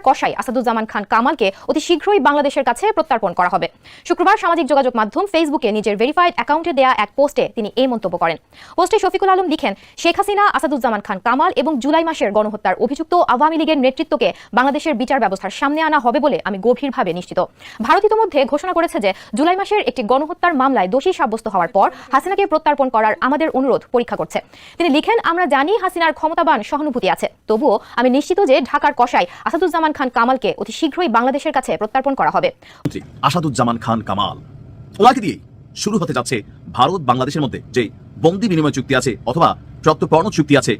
ঢাকার কসাই আসাদুজ্জামান খান কামালকে অতি শীঘ্রই বাংলাদেশের কাছে প্রত্যার্পণ করা হবে। শুক্রবার সামাজিক যোগাযোগ মাধ্যম ফেসবুকে নিজের ভেরিফাইড অ্যাকাউন্টে দেয়া এক পোস্টে তিনি এই মন্তব্য করেন। পোস্টে শফিকুল আলম লিখেন, শেখ হাসিনা, আসাদুজ্জামান খান, কামাল এবং জুলাই মাসের গণহত্যার অভিযুক্ত আওয়ামী লীগের নেতৃত্বকে বাংলাদেশের বিচার ব্যবস্থার সামনে আনা হবে বলে আমি গভীরভাবে নিশ্চিত। ভারত ইতোমধ্যে ঘোষণা করেছে যে জুলাই মাসের একটি গণহত্যার মামলায় দোষী সাব্যস্ত হওয়ার পর হাসিনাকে প্রত্যার্পণ করার আমাদের অনুরোধ পরীক্ষা করছে। তিনি লিখেন, আমরা জানি হাসিনার ক্ষমতাবান সহানুভূতি আছে। তবুও আমি নিশ্চিত যে ঢাকার কসাই আসাদুজ্জামান খান কামালকে অতি শীঘ্রই বাংলাদেশের কাছে প্রত্যার্পণ করা হবে। আসাদুজ্জামান খান কামাল। ওনাকে দিয়ে শুরু হতে যাচ্ছে ভারত বাংলাদেশের মধ্যে যে বন্দি বিনিময় চুক্তি আছে অথবা প্রত্যর্পণ চুক্তি আছে।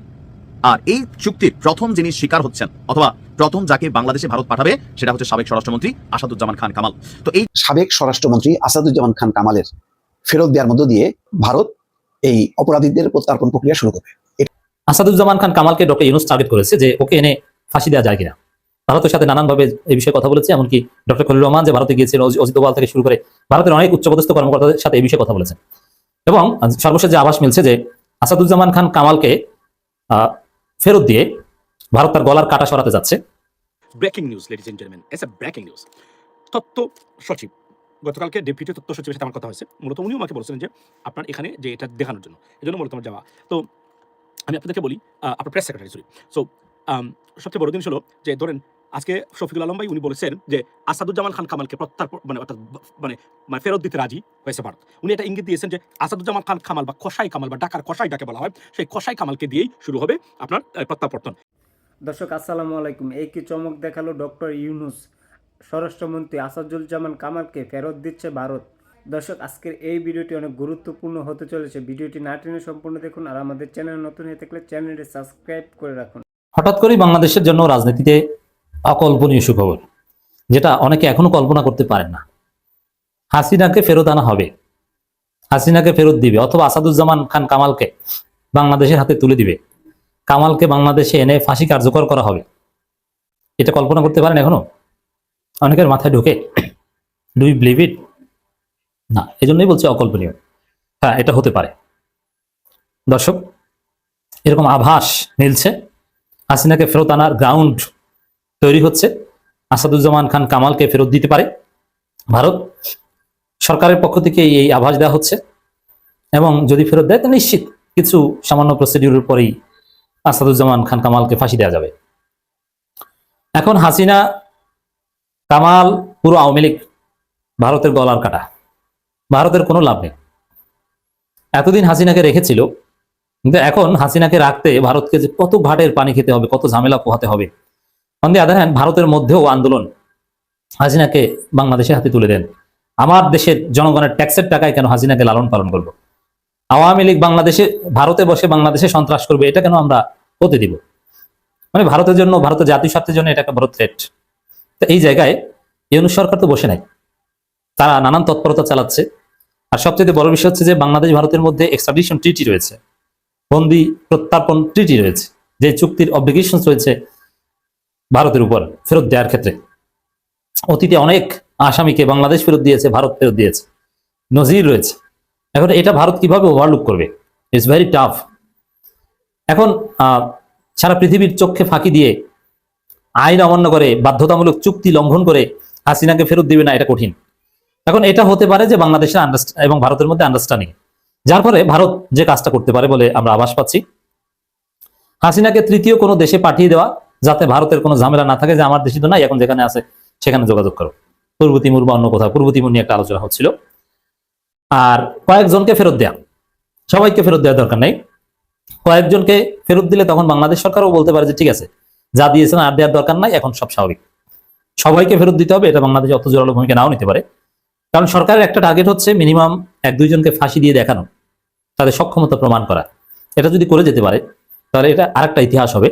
আর এই চুক্তির প্রথম যিনি শিকার হচ্ছেন অথবা প্রথম যাকে বাংলাদেশে ভারত পাঠাবে সেটা হচ্ছে সাবেক স্বরাষ্ট্রমন্ত্রী আসাদুজ্জামান খান কামাল। তো এই সাবেক স্বরাষ্ট্রমন্ত্রী আসাদুজ্জামান খান কামালের ফেরত দেওয়ার মধ্য দিয়ে ভারত এই অপরাধীদের প্রত্যার্পণ প্রক্রিয়া শুরু করবে। আসাদুজ্জামান খান কামালকে ডক্টর ইউনুস টার্গেট করেছে যে ওকে এনে ফাঁসি দেওয়া যায় কিনা। ভারতের সাথে নানানভাবে এই বিষয়ে কথা বলেছে, এমনকি ডক্টর খলিল রহমান যে ভারতে গিয়েছিল অজিত দোভাল থেকে শুরু করে ভারতের অনেক উচ্চপদস্থ কর্মকর্তাদের সাথে এই বিষয়ে কথা বলেছেন। এবং সর্বশেষ যে আভাস মিলছে যে আসাদুজ্জামান খান কামালকে ফেরত দিয়ে ভারত তার গলার কাটা সরাতে যাচ্ছে। Breaking news ladies and gentleman is breaking news তথ্য সচিব, গতকালকে ডেপুটি তথ্য সচিবের সাথে আমার কথা হয়েছে। মূলত উনিও আমাকে বলছিলেন যে আপনার এখানে যে এটা দেখানোর জন্য এই জন্য মূলত আমার যাওয়া। তো আমি আপনাদেরকে বলি আপনার প্রেস সেক্রেটারি সরি সো সবচেয়ে বড় জিনিস হলো যে ধরেন আজকে শফিকুল আলম ভাই উনি বলেছেন যে আসাদুজ্জামান খান কামালকে প্রত্যার্পণ মানে অর্থাৎ মানে মানে ফেরত দিতে রাজি হয়েছে ভারত। উনি এটা ইঙ্গিত দিয়েছেন যে আসাদুজ্জামান খান কামাল বা কসাই কামাল বা ঢাকার কসাই ডাকে বলা হয় সেই কসাই কামালকে দিয়েই শুরু হবে আপনার প্রত্যাবর্তন। দর্শক আসসালামু আলাইকুম। এই কি চমক দেখাল ডক্টর ইউনুস। স্বরাষ্ট্রমন্ত্রী আসাদুজ্জামান কামালকে ফেরত দিচ্ছে ভারত। দর্শক আজকের এই ভিডিওটি অনেক গুরুত্বপূর্ণ হতে চলেছে। ভিডিওটি না টেনে সম্পূর্ণ দেখুন আর আমাদের চ্যানেল নতুন হয়ে থাকলে চ্যানেলটি সাবস্ক্রাইব করে রাখুন। হঠাৎ করেই বাংলাদেশের জন্য রাজনীতিতে অকল্পনীয় সুখবর, যেটা অনেকে এখনও কল্পনা করতে পারেন না। হাসিনাকে ফেরত আনা হবে, হাসিনাকে ফেরত দিবে, অথবা আসাদুজ্জামান খান কামালকে বাংলাদেশের হাতে তুলে দিবে, কামালকে বাংলাদেশে এনে ফাঁসি কার্যকর করা হবে। এটা কল্পনা করতে পারেন এখনও? অনেকের মাথায় ঢোকে ডু ইউ বিলিভ ইট না এই জন্যই বলছি অকল্পনীয়। হ্যাঁ এটা হতে পারে। দর্শক, এরকম আভাস মিলছে, হাসিনাকে ফেরত আনার গ্রাউন্ড তৈরি হচ্ছে। আসাদুজ্জামান খান কামালকে ফেরত দিতে পারে ভারত। সরকারের পক্ষ থেকে এই আভাস দেওয়া হচ্ছে এবং যদি ফেরত দেয়, তো নিশ্চিত কিছু সামান্য প্রসিডিউরের পরেই আসাদুজ্জামান খান কামালকে ফাঁসি দেওয়া যাবে। এখন হাসিনা, কামাল পুরো আওয়ামী লীগ, ভারতের গলার কাটা। ভারতের কোনো লাভ নেই। এতদিন হাসিনাকে রেখেছিল, কিন্তু এখন হাসিনাকে রাখতে ভারতকে যে কত ঘাটের পানি খেতে হবে, কত ঝামেলা পোহাতে হবে অন দি আদার হ্যান্ড ভারতের মধ্যেও আন্দোলন। হাসিনাকে বাংলাদেশের হাতে তুলে দেন। আমার দেশের জনগণের ট্যাক্সের টাকায় কেন হাসিনাকে লালন পালন করব? আওয়ামী লীগ বাংলাদেশে, ভারতে বসে বাংলাদেশে সন্ত্রাস করবে, এটা কেন আমরা হতে দিব? মানে ভারতের জন্য, ভারতের জাতীয় স্বার্থের জন্য এটা একটা বড় থ্রেট তো এই জায়গায় ইউনুস সরকার তো বসে নাই। তারা নানান তৎপরতা চালাচ্ছে। আর সবচেয়ে বড় বিষয় হচ্ছে যে, বাংলাদেশ, ভারতের মধ্যে এক্সট্রাডিশন ট্রিটি রয়েছে। বন্দি প্রত্যার্পণ ট্রিটি রয়েছে। যে চুক্তির অব্লিগেশন রয়েছে ভারতের উপর ফেরত দেওয়ার ক্ষেত্রে। অতীতে অনেক আসামিকে বাংলাদেশ ফেরত দিয়েছে, ভারত ফেরত দিয়েছে। নজির রয়েছে। এখন এটা ভারত কীভাবে ওভারলুক করবে? ইটস ভেরি টাফ এখন সারা পৃথিবীর চোখে ফাঁকি দিয়ে আইন অমান্য করে, বাধ্যতামূলক চুক্তি লঙ্ঘন করে হাসিনাকে ফেরত দিবে না, এটা কঠিন। এখন এটা হতে পারে যে বাংলাদেশের আন্ডারস্ট এবং ভারতের মধ্যে আন্ডারস্ট্যান্ডিং যার ফলে ভারত যে কাজটা করতে পারে বলে আমরা আভাস পাচ্ছি। হাসিনাকে তৃতীয় কোনো দেশে পাঠিয়ে দেওয়া যাতে ভারতের কোনো ঝামেলা না থাকে যে আমার দেশে তো নাই, এখন যেখানে আছে সেখানে যোগাযোগ করো। পূর্ব তিমুর বা অন্য কোথাও পূর্ব তিমুর নিয়ে একটা আলোচনা হচ্ছিল। আর কয়েকজনকে ফেরত দেয়া, সবাইকে ফেরত দেওয়ার দরকার নেই। কয়েকজনকে ফেরত দিলে তখন বাংলাদেশ সরকারও বলতে পারে যে, ঠিক আছে, যা দিয়েছেন আর দেওয়ার দরকার নাই, এখন সব স্বাভাবিক। সবাইকে ফেরত দিতে হবে, এটা বাংলাদেশে অত জোরালো ভূমিকা নাও নিতে পারে। কারণ সরকারের একটা টার্গেট হচ্ছে মিনিমাম এক দুইজনকে ফাঁসি দিয়ে দেখানো, তাদের সক্ষমতা প্রমাণ করা। এটা যদি করে যেতে পারে, তাহলে এটা আরেকটা ইতিহাস হবে।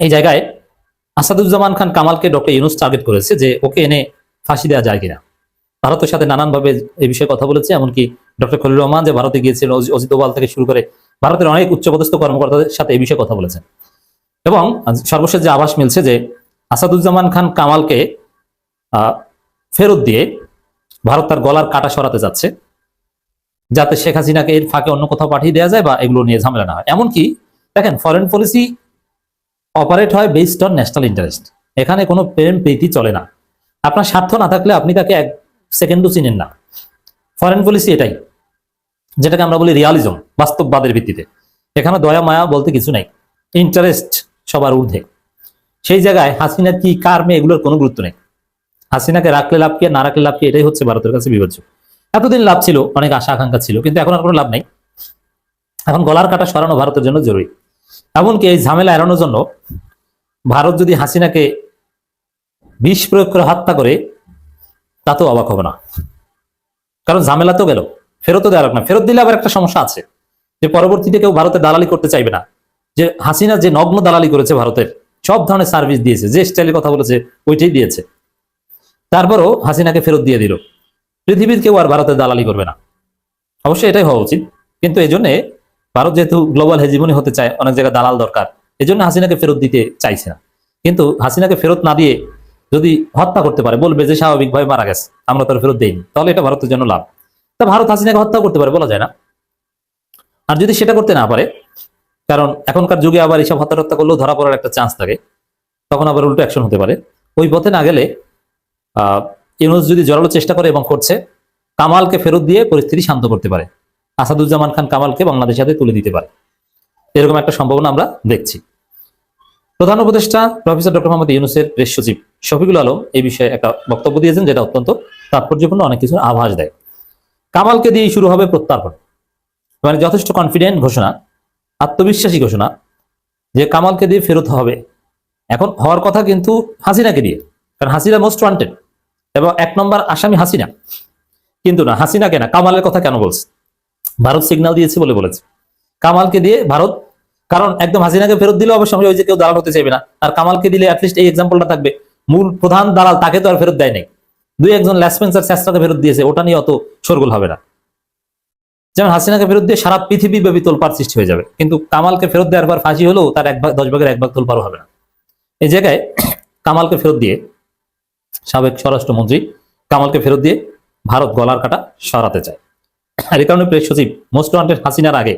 এই জায়গায় আসাদুজ্জামান খান কামালকে ডক্টর ইউনুস টার্গেট করেছে যে ওকে এনে ফাঁসি দেওয়া যায় কিনা। ভারতের সাথে নানানভাবে এই বিষয়ে কথা বলেছে, এমনকি ডক্টর খলিল রহমান যে ভারতে গিয়েছিল, অজি- অজিত দোভাল থেকে শুরু করে ভারতের অনেক উচ্চপদস্থ কর্মকর্তাদের সাথে এই বিষয়ে কথা বলেছেন এবং সর্বশেষ যে আভাস মিলছে যে আসাদুজ্জামান খান কামালকে ফেরত দিয়ে ভারত তার গলার কাটা সরাতে যাচ্ছে, যাতে শেখ হাসিনাকে এর ফাঁকে অন্য কোথাও পাঠিয়ে দেওয়া যায় বা এগুলো নিয়ে ঝামেলা না হয়। এমনকি দেখেন ফরেন পলিসি অপারেট হয় বেসড অন ন্যাশনাল ইন্টারেস্ট এখানে কোনো প্রেম, প্রীতি চলে না। আপনার স্বার্থ না থাকলে আপনি তাকে এক সেকেন্ডও চিনেন না। ফরেন পলিসি এটাই, যেটাকে আমরা বলি রিয়ালিজম বাস্তববাদের ভিত্তিতে। এখানে দয়া, মায়া বলতে কিছু নাই। ইন্টারেস্ট সবার ঊর্ধ্বে। সেই জায়গায় হাসিনা কি, কার মেয়ে, এগুলোর কোনো গুরুত্ব নেই। হাসিনাকে রাখলে লাভ কি না রাখলে লাভ কি, এটাই হচ্ছে ভারতের কাছে বিবেচ্য এতদিন লাভ ছিল, অনেক আশা আকাঙ্ক্ষা ছিল, কিন্তু এখন আর কোনো লাভ নাই। এখন গলার কাটা সরানো ভারতের জন্য জরুরি। এমনকি এই ঝামেলা এড়ানোর জন্য ভারত যদি হাসিনাকে বিষ প্রয়োগ করে হত্যা করে, তাতেও অবাক হবে না। কারণ ঝামেলা তো গেল, ফেরতও দেওয়া লাগবে না। ফেরত দিলে আবার একটা সমস্যা আছে যে পরবর্তীতে কেউ ভারতে দালালি করতে চাইবে না। যে হাসিনা যে নগ্ন দালালি করেছে ভারতের, সব ধরনের সার্ভিস দিয়েছে, যে স্টাইলে কথা বলেছে, ওইটাই দিয়েছে। তারপরও হাসিনাকে ফেরত দিয়ে দিল। পৃথিবীর কেউ আর ভারতের দালালি করবে না। অবশ্যই এটাই হওয়া উচিত। কিন্তু এই জন্যে ভারত যেহেতু গ্লোবাল হেজিমনি হতে চায়, অনেক জায়গায় দালাল দরকার এই জন্য হাসিনাকে ফেরত দিতে চাইছে না। কিন্তু হাসিনাকে ফেরত না দিয়ে যদি হত্যা করতে পারে, বলবে যে স্বাভাবিকভাবে মারা গেছে, আমরা তার ফেরত দেইনি, তাহলে এটা ভারতের জন্য লাভ। তা ভারত হাসিনাকে হত্যা করতে পারে, বলা যায় না। আর যদি সেটা করতে না পারে, কারণ এখনকার যুগে আবার এইসব হত্যা হত্যা করলেও ধরা পড়ার একটা চান্স থাকে, তখন আবার উল্টো অ্যাকশন হতে পারে। ওই পথে না গেলে ইউনুস যদি জোরালো চেষ্টা করে এবং করছে, কামালকে ফেরত দিয়ে পরিস্থিতি শান্ত করতে পারে। আসাদুজ্জামান খান কামালকে বাংলাদেশের হাতে তুলে দিতে পারে। এরকম একটা সম্ভাবনা আমরা দেখছি। প্রধান উপদেষ্টা প্রফেসর ডক্টর মোহাম্মদ ইউনুসের প্রেস সচিব শফিকুল আলম এই বিষয়ে একটা বক্তব্য দিয়েছেন, যেটা অত্যন্ত তাৎপর্যপূর্ণ, অনেক কিছুর আভাস দেয়। কামালকে দিয়েই শুরু হবে প্রত্যার্পণ। মানে যথেষ্ট কনফিডেন্ট ঘোষণা, আত্মবিশ্বাসী ঘোষণা যে কামালকে দিয়ে ফেরত হবে। এখন হওয়ার কথা কিন্তু হাসিনাকে দিয়ে, কারণ হাসিনা মোস্ট ওয়ান্টেড এবং এক নম্বর আসামি হাসিনা। কিন্তু না, হাসিনাকে না, কামালের কথা কেন বলছে? ভারত সিগন্যাল দিয়েছে বলে বলেছে। কামালকে দিয়ে ভারত, কারণ একদম হাসিনাকে ফেরত দিলে অবশ্যই ওই যে কেউ দালাল হতে চাইবে না। আর কামালকে দিলে অ্যাটলিস্ট এই এক্সাম্পলটা থাকবে। মূল প্রধান দালাল তাকে তো আর ফেরত দেয় নাই। দুই একজন ল্যাসপেন্সার চেষ্টাকে ফেরত দিয়েছে, ওটা নিয়ে অত শোরগোল হবে না। যেমন হাসিনাকে ফেরত দিয়ে সারা পৃথিবী ব্যাপী তোলপার সৃষ্টি হয়ে যাবে। কিন্তু কামালকে ফেরত দেওয়ার পর ফাঁসি হলেও তার এক ভাগ, দশ ভাগের এক ভাগ তোলপারও হবে না। এই জায়গায় কামালকে ফেরত দিয়ে সাবেক স্বরাষ্ট্রমন্ত্রী কামালকে ফেরত দিয়ে ভারত গলার কাটা সরাতে চায়। আর এই কারণে প্রেস সচিব মোস্ট ওয়ান্টেড হাসিনার আগে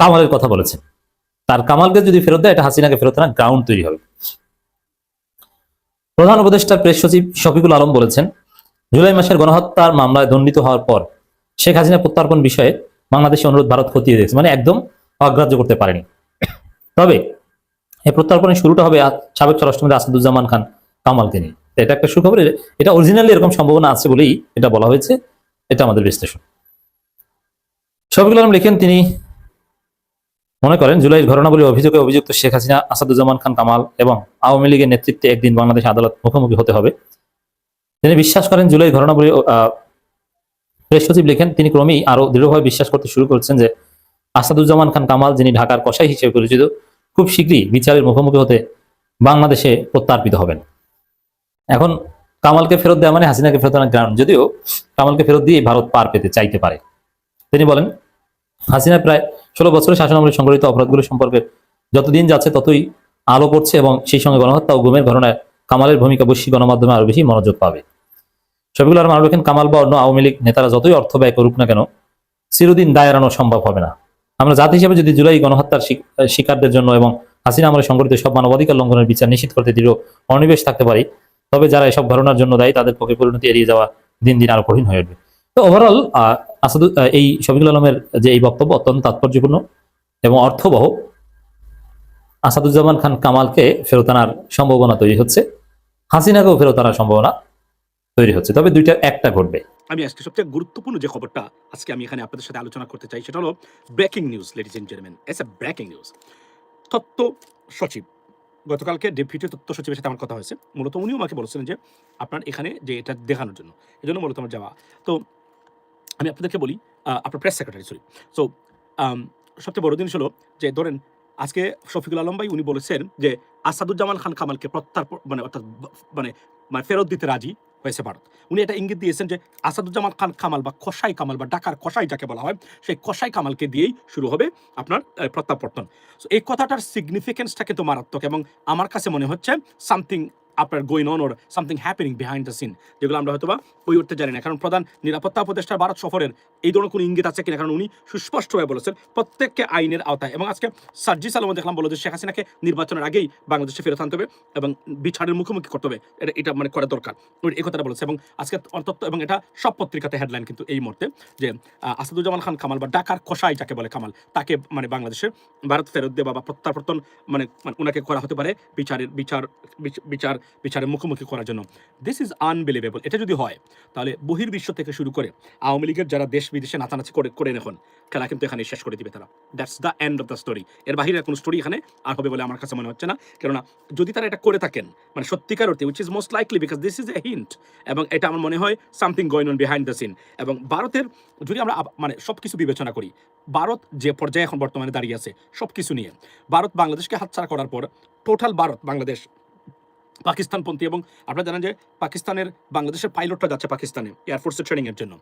কামালের কথা বলেছেন। তার কামালকে যদি ফেরত দেয়, এটা হাসিনাকে ফেরত না গ্রাউন্ড তৈরি হবে। প্রধান উপদেষ্টা প্রেস সচিব শফিকুল আলম বলেছেন, জুলাই মাসের গণহত্যার মামলায় দণ্ডিত হওয়ার পর শেখ হাসিনা প্রত্যার্পণ বিষয়ে বাংলাদেশের অনুরোধ ভারত খতিয়ে দেখছে মানে একদম অগ্রাহ্য করতে পারেনি। তবে এই প্রত্যার্পণের শুরুটা হবে সাবেক স্বরাষ্ট্রমন্ত্রী আসাদুজ্জামান খান কামালকে নিয়ে। এটা একটা সুখবর, এটা অরিজিনালি এরকম সম্ভাবনা আছে বলেই এটা বলা হয়েছে, এটা আমাদের বিশ্লেষণ। শফিকুল আলম লিখেন তিনি, মনে করেন, জুলাইয়ের ঘটনাবলী অভিযোগে অভিযুক্ত শেখ হাসিনা, আসাদুজ্জামান খান কামাল এবং আওয়ামী লীগের নেতৃত্বে একদিন বাংলাদেশ আদালত মুখোমুখি হতে হবে। তিনি বিশ্বাস করেন জুলাই ঘটনাবলী প্রেস সচিব লিখেন, তিনি ক্রমেই আরও দৃঢ়ভাবে বিশ্বাস করতে শুরু করেছেন যে আসাদুজ্জামান খান কামাল, যিনি ঢাকার কসাই হিসেবে পরিচিত, খুব শীঘ্রই বিচারের মুখোমুখি হতে বাংলাদেশে প্রত্যার্পিত হবেন। এখন কামালকে ফেরত দেওয়া মানে হাসিনাকে ফেরত আনার গ্রাউন্ড যদিও কামালকে ফেরত দিয়ে ভারত পার পেতে চাইতে পারে। তিনি বলেন হাসিনা প্রায় ষোলো বছরের শাসনামলে সংঘটিত অপরাধগুলো সম্পর্কে যতদিন যাচ্ছে ততই আলো পড়ছে এবং সেই সঙ্গে গণহত্যা ও গুমের ঘটনায় কামালের ভূমিকা বৈশ্বিক গণমাধ্যমে আরও বেশি মনোযোগ পাবে। শফিকুল আলম আরও লেখেন কামাল বা অন্য আওয়ামী লীগ নেতারা যতই অর্থ ব্যয় করুক না কেন, চিরদিন দায় এড়ানো সম্ভব হবে না। আমরা জাতি হিসেবে যদি জুলাই গণহত্যার শিকারদের জন্য এবং হাসিনা আমলে সংঘটিত সব মানবাধিকার লঙ্ঘনের বিচার নিশ্চিত করতে দৃঢ় অনিবেশ থাকতে পারি, তবে যারা এসব ঘটনার জন্য দায়ী, তাদের পক্ষে পরিণতি এড়িয়ে যাওয়া দিন দিন আরও কঠিন হয়ে উঠবে। তো ওভারঅল আসাদু এই শফিকুল আলমের যে এই বক্তব্য অত্যন্ত তাৎপর্যপূর্ণ এবং অর্থবহ। আসাদুজ্জামান খান কামালকে ফেরত আনার সম্ভাবনা তৈরি হচ্ছে। হাসিনাকেও ফেরত আনার সম্ভাবনা তৈরি হচ্ছে। তবে দুইটা, একটা ঘটবে। আমি আজকে সবচেয়ে গুরুত্বপূর্ণ যে খবরটা আজকে আমি এখানে আপনাদের সাথে আলোচনা করতে চাই, সেটা হলো breaking news ladies and gentleman is a breaking news তথ্য সচিব। গতকালকে ডেপুটি তথ্য সচিবের সাথে আমার কথা হয়েছে। মূলত উনিও আমাকে বলেছিলেন যে আপনার এখানে যে এটা দেখানোর জন্য এই জন্য মূলত আমার যাওয়া। তো আমি আপনাদেরকে বলি আপনার প্রেস সেক্রেটারি সরি সো সবচেয়ে বড় জিনিস হলো যে ধরেন আজকে শফিকুল আলম ভাই উনি বলেছেন যে আসাদুজ্জামান খান কামালকে প্রত্যার্পণ মানে অর্থাৎ মানে মানে ফেরত দিতে রাজি হয়েছে ভারত। উনি এটা ইঙ্গিত দিয়েছেন যে আসাদুজ্জামান খান কামাল বা কসাই কামাল বা ঢাকার কসাই যাকে বলা হয় সেই কসাই কামালকে দিয়েই শুরু হবে আপনার প্রত্যাবর্তন। So, এই কথাটার সিগনিফিকেন্সটা কিন্তু মারাত্মক এবং আমার কাছে মনে হচ্ছে সামথিং আপনার going on or something happening behind the scene যেগুলো আমরা হয়তো বা ওই উঠতে জানি না। কারণ প্রধান নিরাপত্তা উপদেষ্টার ভারত সফরের এই ধরনের কোনো ইঙ্গিত আছে কিনা? কারণ উনি সুস্পষ্টভাবে বলেছেন প্রত্যেককে আইনের আওতায়। এবং আজকে সার্জি সালামও দেখলাম বলো যে শেখ হাসিনাকে নির্বাচনের আগেই বাংলাদেশে ফেরত আনতে হবে এবং বিচারের মুখোমুখি করতে হবে। এটা এটা মানে করা দরকার। এই কথাটা বলেছে এবং আজকে অন্তত, এবং এটা সব পত্রিকাতে হেডলাইন কিন্তু এই মুহূর্তে যে আসাদুজ্জামান খান কামাল বা ডাকার কষাই যাকে বলে কামাল, তাকে মানে বাংলাদেশে ভারত ফেরত দেওয়া বা প্রত্যাবর্তন মানে মানে ওনাকে করা হতে পারে বিচারের, বিচার বিচ- বিচার বিচারের মুখোমুখি করার জন্য। দিস ইজ আনবিলিভেবল এটা যদি হয়, তাহলে বহির্বিশ্ব থেকে শুরু করে আওয়ামী লীগের যারা দেশ বিদেশে নাচানাচি করে করে এখন খেলা কিন্তু এখানে শেষ করে দিবে তারা। That's the end of the story এর বাহিরে কোনো স্টোরি এখানে আর হবে বলে আমার কাছে মনে হচ্ছে না। কেননা যদি তারা এটা করে থাকেন মানে সত্যিকার অর্থে which is most likely because this is a hint এবং এটা আমার মনে হয় something going on behind the scene এবং ভারতের, যদি আমরা মানে সব কিছু বিবেচনা করি, ভারত যে পর্যায়ে এখন বর্তমানে দাঁড়িয়ে আছে সব কিছু নিয়ে, ভারত বাংলাদেশকে হাতছাড়া করার পর টোটাল ভারত, বাংলাদেশ পাকিস্তানপন্থী এবং আপনারা জানেন যে পাকিস্তানের বাংলাদেশের পাইলটরা যাচ্ছে পাকিস্তানে এয়ারফোর্সের ট্রেনিংয়ের জন্য।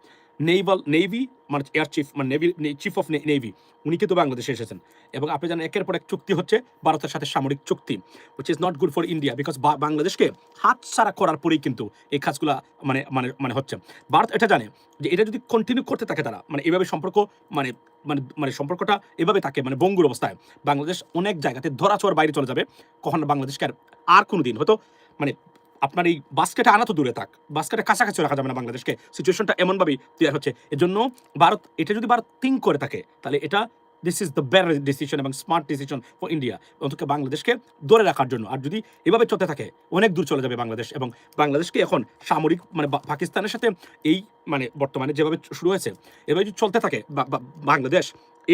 নেইভাল নেভি মানে এয়ার চিফ মানে নেভি চিফ অফ নেভি উনি কিন্তু বাংলাদেশে এসেছেন। এবং আপনি জানেন একের পর এক চুক্তি হচ্ছে ভারতের সাথে সামরিক চুক্তি which is not good for India because বাংলাদেশকে হাত ছাড়া করার পরেই কিন্তু এই কাজগুলো মানে মানে মানে হচ্ছে। ভারত এটা জানে যে এটা যদি কন্টিনিউ করতে থাকে তারা মানে এভাবে সম্পর্ক মানে মানে মানে সম্পর্কটা এভাবে থাকে মানে বঙ্গুর অবস্থায়, বাংলাদেশ অনেক জায়গাতে ধরা ছোঁয়ার বাইরে চলে যাবে, কখন বাংলাদেশকে আর আর কোনো দিন হয়তো মানে আপনার এই বাস্কেটে আনা তো দূরে থাক বাস্কেটে কাছাকাছি রাখা যাবে না বাংলাদেশকে সিচুয়েশনটা এমনভাবেই তৈরি হচ্ছে। এজন্য ভারত, এটা যদি ভারত থিঙ্ক করে থাকে, তাহলে এটা this is the better decision এবং স্মার্ট ডিসিশন ফর ইন্ডিয়া অন্তত বাংলাদেশকে ধরে রাখার জন্য। আর যদি এভাবে চলতে থাকে, অনেক দূর চলে যাবে বাংলাদেশ এবং বাংলাদেশকে এখন সামরিক মানে পাকিস্তানের সাথে এই মানে বর্তমানে যেভাবে শুরু হয়েছে, এভাবে যদি চলতে থাকে বাংলাদেশ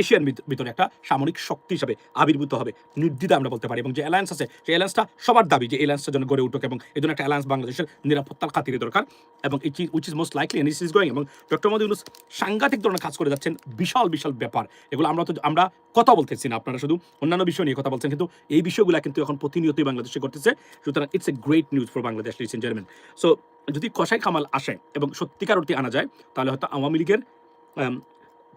এশিয়ার ভিতরে একটা সামরিক শক্তি হিসাবে আবির্ভূত হবে। নির্দ্বিধা আমরা বলতে পারি। এবং যে অ্যালায়েন্স আছে, সেই অ্যালায়েন্সটা সবার দাবি যে অ্যালায়েন্সটা যেন গড়ে উঠুক এবং এই জন্য একটা অ্যালায়েন্স বাংলাদেশের নিরাপত্তার খাতিরে দরকার। এবং এই which is most likely and is going এবং ডক্টর মোদী ইউনুস সাংঘাতিক ধরনের কাজ করে যাচ্ছেন। বিশাল বিশাল ব্যাপার। এগুলো আমরা তো আমরা কথা বলতেছি না। আপনারা শুধু অন্যান্য বিষয় নিয়ে কথা বলছেন। কিন্তু এই বিষয়গুলো কিন্তু এখন প্রতিনিয়তই বাংলাদেশে ঘটতেছে। সুতরাং it's a great news for Bangladesh lease in chairman so যদি কষাই কামাল আসে এবং সত্যিকার অর্থে আনা যায়, তাহলে হয়তো আওয়ামী লীগের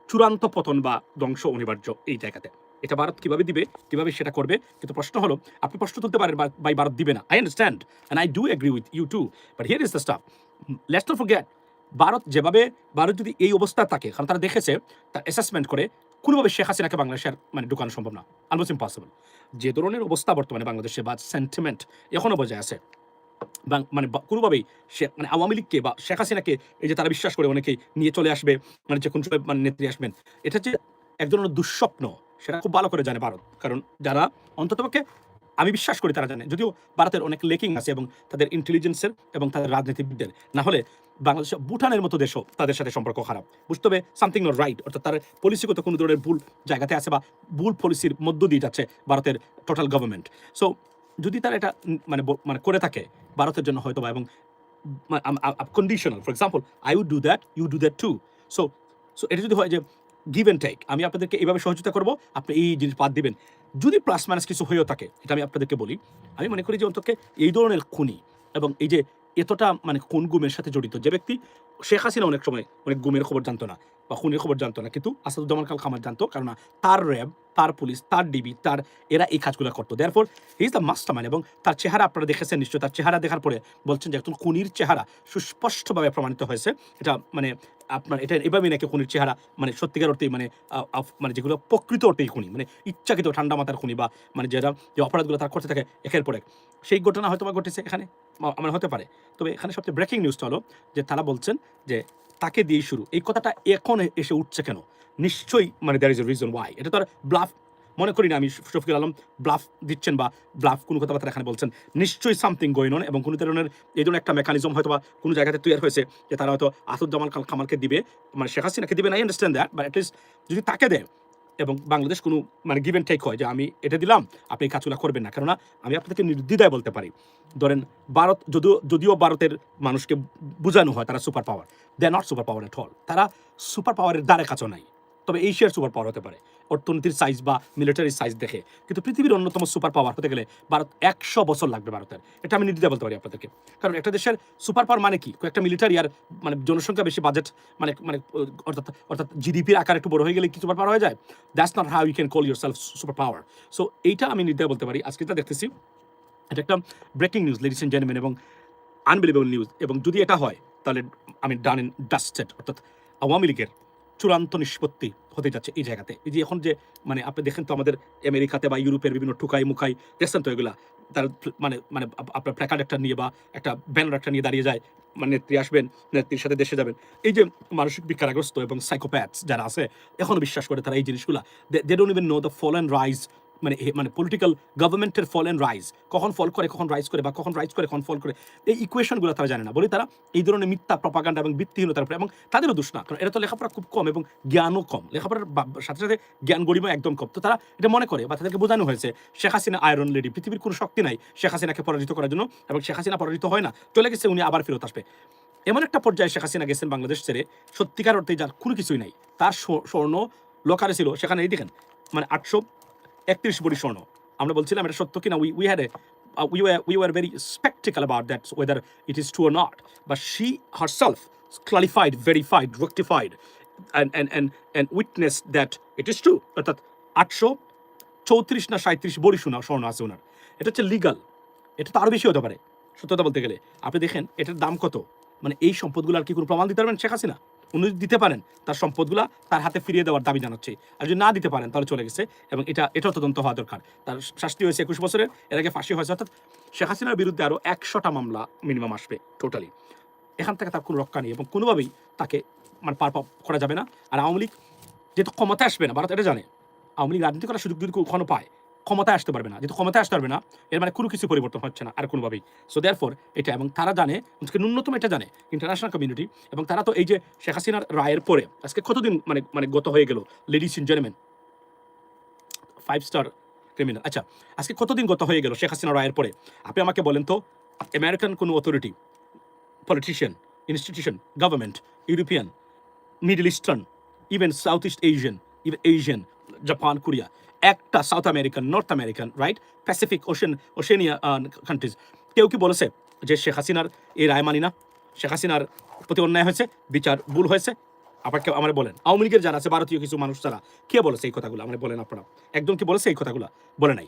চূড়ান্ত পতন বা ধ্বংস অনিবার্য এই জায়গাতে। এটা ভারত কীভাবে দিবে, কীভাবে সেটা করবে? কিন্তু প্রশ্ন হলো, আপনি প্রশ্ন তুলতে পারেন বাই ভারত দিবে না। I understand and I do agree with you too but here is the stuff let's not forget Bharat যেভাবে ভারত যদি এই অবস্থা থাকে, কারণ তারা দেখেছে, তার অ্যাসেসমেন্ট করে, কোনোভাবে শেখ হাসিনাকে বাংলাদেশের মানে ঢুকানো সম্ভব না। অলমোস্ট ইম্পসিবল যে ধরনের অবস্থা বর্তমানে বাংলাদেশে বা সেন্টিমেন্ট এখনও বজায় আছে মানে কোনোভাবেই সে মানে আওয়ামী লীগকে বা শেখ হাসিনাকে এই যে তারা বিশ্বাস করে অনেকেই নিয়ে চলে আসবে মানে যে কোন সময় মানে নেত্রী আসবেন, এটা যে এক ধরনের দুঃস্বপ্ন, সেটা খুব ভালো করে জানে ভারত। কারণ যারা অন্ততপক্ষে আমি বিশ্বাস করি তারা জানে, যদিও ভারতের অনেক লেকিং আছে এবং তাদের ইন্টেলিজেন্সের এবং তাদের রাজনীতিবিদদের, না হলে বাংলাদেশ ভুটানের মতো দেশও তাদের সাথে সম্পর্ক খারাপ। বুঝতে হবে সামথিং নট রাইট অর্থাৎ তার পলিসিগত কোনো ধরনের ভুল জায়গাতে আছে বা ভুল পলিসির মধ্য দিয়ে যাচ্ছে ভারতের টোটাল গভর্নমেন্ট সো যদি তারা এটা মানে মানে করে থাকে ভারতের জন্য হয়তো বা এবং conditional for example I would do that you do that too so so এটা যদি হয় যে গিভ অ্যান্ড টেক আমি আপনাদেরকে এইভাবে সহযোগিতা করব, আপনি এই জিনিস বাদ দিবেন। যদি প্লাস মাইনাস কিছু হয়েও থাকে, এটা আমি আপনাদেরকে বলি, আমি মনে করি যে অন্তকে এই ধরনের খুনি এবং এই যে এতটা মানে কোন গুমের সাথে জড়িত যে ব্যক্তি শেখ হাসিনা অনেক সময় অনেক গুমের খবর জানতো না বা খুনের খবর জানতো না। কিন্তু আসাদুজ্জামান কাল খামার জানতো কারণ তার র্যাব, তার পুলিশ, তার ডিবি তার এরা এই কাজগুলো করতো। দেয়ারফর ইজ দ্য মাস্টারম্যান এবং তার চেহারা আপনারা দেখেছেন নিশ্চয় তার চেহারা দেখার পরে বলছেন যে একজন খুনির চেহারা সুস্পষ্টভাবে প্রমাণিত হয়েছে। এটা মানে আপনার এটা এভাবে নাকি খুনির চেহারা মানে সত্যিকার অর্থেই মানে মানে যেগুলো প্রকৃত অর্থেই খুনি মানে ইচ্ছাকৃত ঠান্ডা মাথার খুনি বা মানে যেটা যে অপরাধগুলো তার করতে থাকে একের পর এক। সেই ঘটনা হয়তো বা ঘটেছে এখানে? বা- মানে হতে পারে। তবে এখানে সবচেয়ে ব্রেকিং নিউজটা হলো যে তারা বলছেন যে তাকে দিয়ে শুরু। এই কথাটা এখন এসে উঠছে কেন? নিশ্চয়ই মানে there is a reason why এটা তো আর ব্লাফ মনে করি না আমি শফিকুল আলম ব্লাফ দিচ্ছেন বা ব্লাফ কোনো কথাবার্তা এখানে বলছেন। নিশ্চয়ই সামথিং গোয়িং অন এবং কোনো ধরনের এই ধরনের একটা মেকানিজম হয়তো বা কোনো জায়গাতে তৈরি হয়েছে যে তারা হয়তো আসাদুজ্জামান কাল খামালকে দিবে মানে শেখ হাসিনাকে দিবে না I understand that but at least যদি তাকে দেয় এবং বাংলাদেশ কোনো মানে গিভেন টেক হয় যে আমি এটা দিলাম, আপনি এই কাজগুলো করবেন না। কেননা আমি আপনাদেরকে নির্দ্বিধায় বলতে পারি। ধরেন ভারত, যদিও যদিও ভারতের মানুষকে বোঝানো হয় তারা super power they are not super power at all তারা সুপার পাওয়ারের দ্বারে কাছেও নাই। তবে এশিয়ার সুপার পাওয়ার হতে পারে। অর্থনীতির সাইজ বা মিলিটারি সাইজ দেখে। কিন্তু পৃথিবীর অন্যতম সুপার পাওয়ার হতে গেলে ভারত একশো বছর লাগবে ভারতের। এটা আমি নির্দ্বিধায় বলতে পারি আপনাদেরকে। কারণ একটা দেশের সুপার পাওয়ার মানে কি? একটা মিলিটারি আর মানে জনসংখ্যা বেশি বাজেট মানে মানে অর্থাৎ অর্থাৎ জিডিপির আকার একটু বড় হয়ে গেলে কি সুপার পাওয়ার হয়ে যায়? That's not how you can call yourself super power so এইটা আমি নির্দ্বিধায় বলতে পারি। আজকে যেটা দেখতেছি, এটা একটা breaking news ladies and gentleman এবং আনবিলিভেবল নিউজ এবং যদি এটা হয়, তাহলে আমি ডান ইন ডাস্টেড অর্থাৎ আওয়ামী লীগের চূড়ান্ত নিষ্পত্তি হতে যাচ্ছে এই জায়গাতে। এই যে এখন যে মানে আপনি দেখেন তো আমাদের আমেরিকাতে বা ইউরোপের বিভিন্ন ঠুকাই মুখাই দেখছেন তো এগুলা, তার মানে মানে আপনার প্ল্যাকার্ড একটা নিয়ে বা একটা ব্যানার একটা নিয়ে দাঁড়িয়ে যায় মানে নেত্রী আসবেন, নেত্রীর সাথে দেশে যাবেন। এই যে মানসিক বিকারগ্রস্ত এবং সাইকোপ্যাথস যারা আছে এখনও বিশ্বাস করে তারা এই জিনিসগুলা they don't even know the fall and rise মানে মানে পলিটিক্যাল গভর্নমেন্টের ফল অ্যান্ড রাইজ কখন ফল করে, কখন রাইজ করে, বা কখন রাইজ করে, কখন ফল করে, এই ইকুয়েশনগুলো তারা জানে না। বলে তারা এই ধরনের মিথ্যা প্রপাগান্ডা এবং ভিত্তিহীনতার উপরে, এবং তাদেরও দোষ না। কারণ এটা তো লেখাপড়া খুব কম এবং জ্ঞানও কম। লেখাপড়ার সাথে সাথে জ্ঞান গরিমা একদম কম। তো তারা এটা মনে করে বা তাদেরকে বোঝানো হয়েছে, শেখ হাসিনা আয়রন লেডি পৃথিবীর কোনো শক্তি নাই শেখ হাসিনাকে পরাজিত করার জন্য, এবং শেখ হাসিনা পরাজিত হয় না। চলে গেছে উনি আবার ফেরত আসবে। এমন একটা পর্যায়ে শেখ হাসিনা গেছেন বাংলাদেশ ছেড়ে, সত্যিকার অর্থে যার কোনো কিছুই নাই। তার স্বর্ণ লকারে ছিল, সেখানে এই দেখেন মানে আটশো একত্রিশ বড়ি স্বর্ণ। আমরা বলছিলাম এটা সত্য কিনা? We we had a we we were very sceptical about that whether it is true herself clarified, verified, rectified, and and and and witnessed that it is true. অর্থাৎ আটশো চৌত্রিশ না সাঁত্রিশ বড়ি সোনা স্বর্ণ আছে ওনার। এটা হচ্ছে লিগাল এটা তো আরও বেশি হতে পারে, সত্যতা বলতে গেলে। আপনি দেখেন, এটার দাম কত? মানে এই সম্পদগুলো আর কি কোনো প্রমাণ দিতে পারবেন? শেখ হাসিনা? উনি দিতে পারেন, তার সম্পদগুলা তার হাতে ফিরিয়ে দেওয়ার দাবি জানাচ্ছে। আর যদি না দিতে পারেন, তাহলে চলে গেছে এবং এটা, এটাও তদন্ত হওয়া দরকার। তার শাস্তি হয়েছে একুশ বছরের, এর আগে ফাঁসি হয়েছে, অর্থাৎ শেখ হাসিনার বিরুদ্ধে আরও একশোটা মামলা মিনিমাম আসবে টোটালি এখান থেকে তার কোনো রক্ষা নেই এবং কোনোভাবেই তাকে মানে পার করা যাবে না। আর আওয়ামী লীগ যেহেতু ক্ষমতায় আসবে না, ভারত এটা জানে। আওয়ামী লীগ রাজনীতি করার সুযোগ যদি কখনো পায় ক্ষমতায় আসতে পারবে না। যেহেতু ক্ষমতায় আসতে পারবে না, এর মানে কোনো কিছু পরিবর্তন হচ্ছে না আর কোনোভাবেই। সো দেয়ার এটা এবং তারা জানে, আজকে ন্যূনতম এটা জানে ইন্টারন্যাশনাল কমিউনিটি এবং তারা তো এই যে শেখ হাসিনার রায়ের পরে, আজকে কতদিন মানে মানে গত হয়ে গেল ladies and gentleman five star criminal আচ্ছা আজকে কতদিন গত হয়ে গেল শেখ হাসিনা রায়ের পরে? আপনি আমাকে বলেন তো আমেরিকান কোনো authority politician institution government European middle eastern even south east Asian even Asian Japan Korea একটা south American north American right Pacific Ocean Oceania countries কেউ কি বলেছে যে শেখ হাসিনার এই রায় মানি না? শেখ হাসিনার প্রতি অন্যায় হয়েছে, বিচার ভুল হয়েছে? আপনাকে আমার বলেন। আওয়ামী লীগের যারা আছে, ভারতীয় কিছু মানুষ যারা কে বলেছে এই কথাগুলো? আমার বলেন আপনারা একজন কি বলেছে এই কথাগুলো? বলে নাই।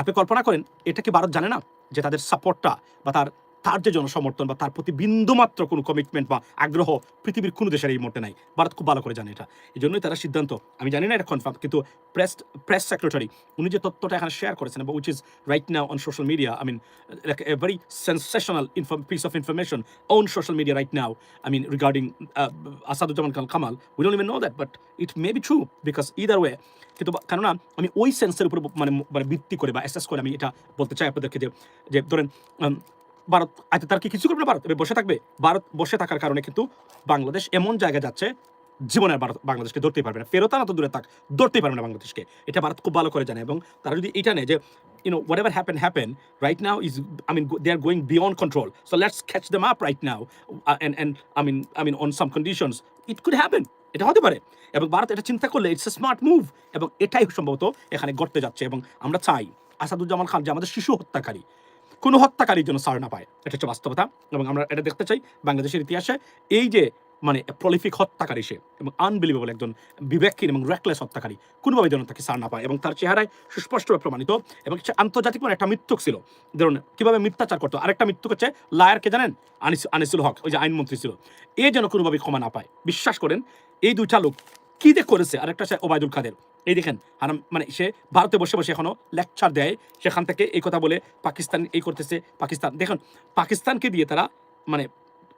আপনি কল্পনা করেন, এটা কি ভারত জানে না যে তাদের সাপোর্টটা বা তার তার যে জনসমর্থন বা তার প্রতি বিন্দুমাত্র কোনো কমিটমেন্ট বা আগ্রহ পৃথিবীর কোনো দেশের এই মুহূর্তে নাই। ভারত খুব ভালো করে জানে এটা। এই জন্যই তারা সিদ্ধান্ত আমি জানি না এটা কনফার্ম কিন্তু প্রেস প্রেস সেক্রেটারি উনি যে তথ্যটা এখানে শেয়ার করেছেন বা which is right now on social media I mean like a very sensational piece of information on social media right now I mean regarding Asaduzzaman Khan Kamal we don't even know that but it may be true because either way কিন্তু কেননা আমি ওই সেন্সের উপর মানে মানে ভিত্তি করে বা অ্যাসেস করে আমি এটা বলতে চাই আপনাদেরকে যে যে ধরেন উম, ভারত আচ্ছা তার কি কিছু করবে ভারত? বসে থাকবে। ভারত বসে থাকার কারণে কিন্তু বাংলাদেশ এমন জায়গায় যাচ্ছে জীবনের ভারত বাংলাদেশকে ধরতেই পারবে না। ফেরত আনা তো দূরে থাক ধরতেই পারবে না বাংলাদেশকে। এটা ভারত খুব ভালো করে জানে এবং তারা যদি এটা নেয় যে you know whatever happened happened right now is i mean they are going beyond control. So let's catch them up right now uh, and and i mean i mean on some conditions. It এটা হতে পারে। এবং ভারত এটা চিন্তা করলে it's a smart move এবং এটাই সম্ভবত এখানে ঘটতে যাচ্ছে এবং আমরা চাই আসাদুজ্জামান খান যে আমাদের শিশু হত্যাকারী কোনো হত্যাকারীর জন্য সার না পায়। এটা হচ্ছে বাস্তবতা এবং আমরা এটা দেখতে চাই বাংলাদেশের ইতিহাসে। এই যে মানে প্রলিফিক হত্যাকারী সে এবং আনবিলিভেবল একজন বিবেকহীন এবং রেকলেস হত্যাকারী কোনোভাবে যেন তাকে সার না পায় এবং তার চেহারায় সুস্পষ্টভাবে প্রমাণিত এবং সে আন্তর্জাতিক মানে একটা মৃত্যুক ছিল। ধরুন, কীভাবে মিথ্যাচার করতো? আরেকটা মৃত্যুক হচ্ছে লায়ারকে জানেন? আনিস আনিসুল হক, ওই যে আইনমন্ত্রী ছিল। এ যেন কোনোভাবে ক্ষমা না পায়। বিশ্বাস করেন, এই দুইটা লোক কি যে করেছে? আরেকটা সে ওবায়দুল খাদের এই দেখেন হারাম মানে সে ভারতে বসে বসে এখনও লেকচার দেয়। সেখান থেকে এই কথা বলে পাকিস্তান এই করতেছে, পাকিস্তান। দেখুন, পাকিস্তানকে দিয়ে তারা মানে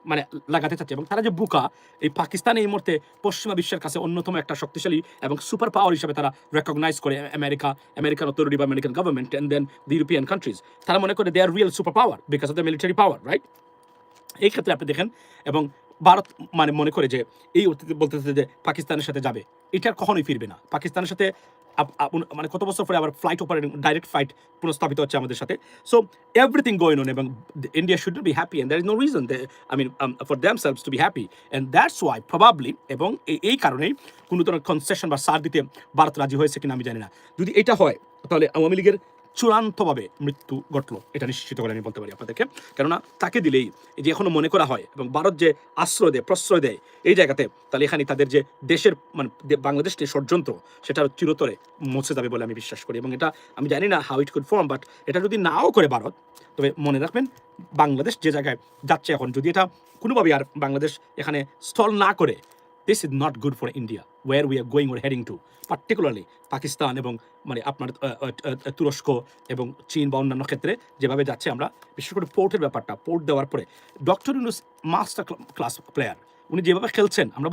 মানে লাগাতে চাচ্ছে। এবং তারা যে বুকা, এই পাকিস্তান এই মুহূর্তে পশ্চিমা বিশ্বের কাছে অন্যতম একটা শক্তিশালী এবং সুপার পাওয়ার হিসেবে তারা রেকগনাইজ করে আমেরিকা আমেরিকান অথরিটি বা American government and then the European countries তারা মনে করে they are real super power because of the military power right এই ক্ষেত্রে আপনি দেখেন, এবং ভারত মানে মনে করে যে, এই অতীতে বলতেছে যে পাকিস্তানের সাথে যাবে। এটা কখনোই ফিরবে না। পাকিস্তানের সাথে মানে কত বছর পরে আবার ফ্লাইট অপারেটিং ডাইরেক্ট ফ্লাইট পুনঃস্থাপিত হচ্ছে আমাদের সাথে। সো এভরিথিং গোয়িং অন এবং India should be happy and there is no reason I mean for themselves to be happy and that's why probably এবং এই কারণেই কোনো ধরনের কনসেশন বা সার দিতে ভারত রাজি হয়েছে কিনা আমি জানি না। যদি এটা হয়, তাহলে আওয়ামী লীগের চূড়ান্তভাবে মৃত্যু ঘটলো। এটা নিশ্চিত করে আমি বলতে পারি আপনাদেরকে। কেননা তাকে দিলেই যে এখনও মনে করা হয় এবং ভারত যে আশ্রয় দেয়, প্রশ্রয় দেয়, এই জায়গাতে তাহলে এখানে তাদের যে দেশের মানে বাংলাদেশ যে ষড়যন্ত্র সেটা চিরতরে মুছে যাবে বলে আমি বিশ্বাস করি। এবং এটা আমি জানি না how it could form but এটা যদি নাও করে ভারত, তবে মনে রাখবেন বাংলাদেশ যে জায়গায় যাচ্ছে এখন, যদি এটা কোনোভাবে আর বাংলাদেশ এখানে স্থল না করে this is not good for India war we are going or heading to particularly Pakistan এবং মানে আপনার তুরস্ক এবং চীন বা অন্যান্য ক্ষেত্রে যেভাবে যাচ্ছে আমরা, বিশেষ করে পোর্টের ব্যাপারটা পোর্ট দেওয়ার পরে doctor Yunus master class player উনি যেভাবে খেলছেন, আমরা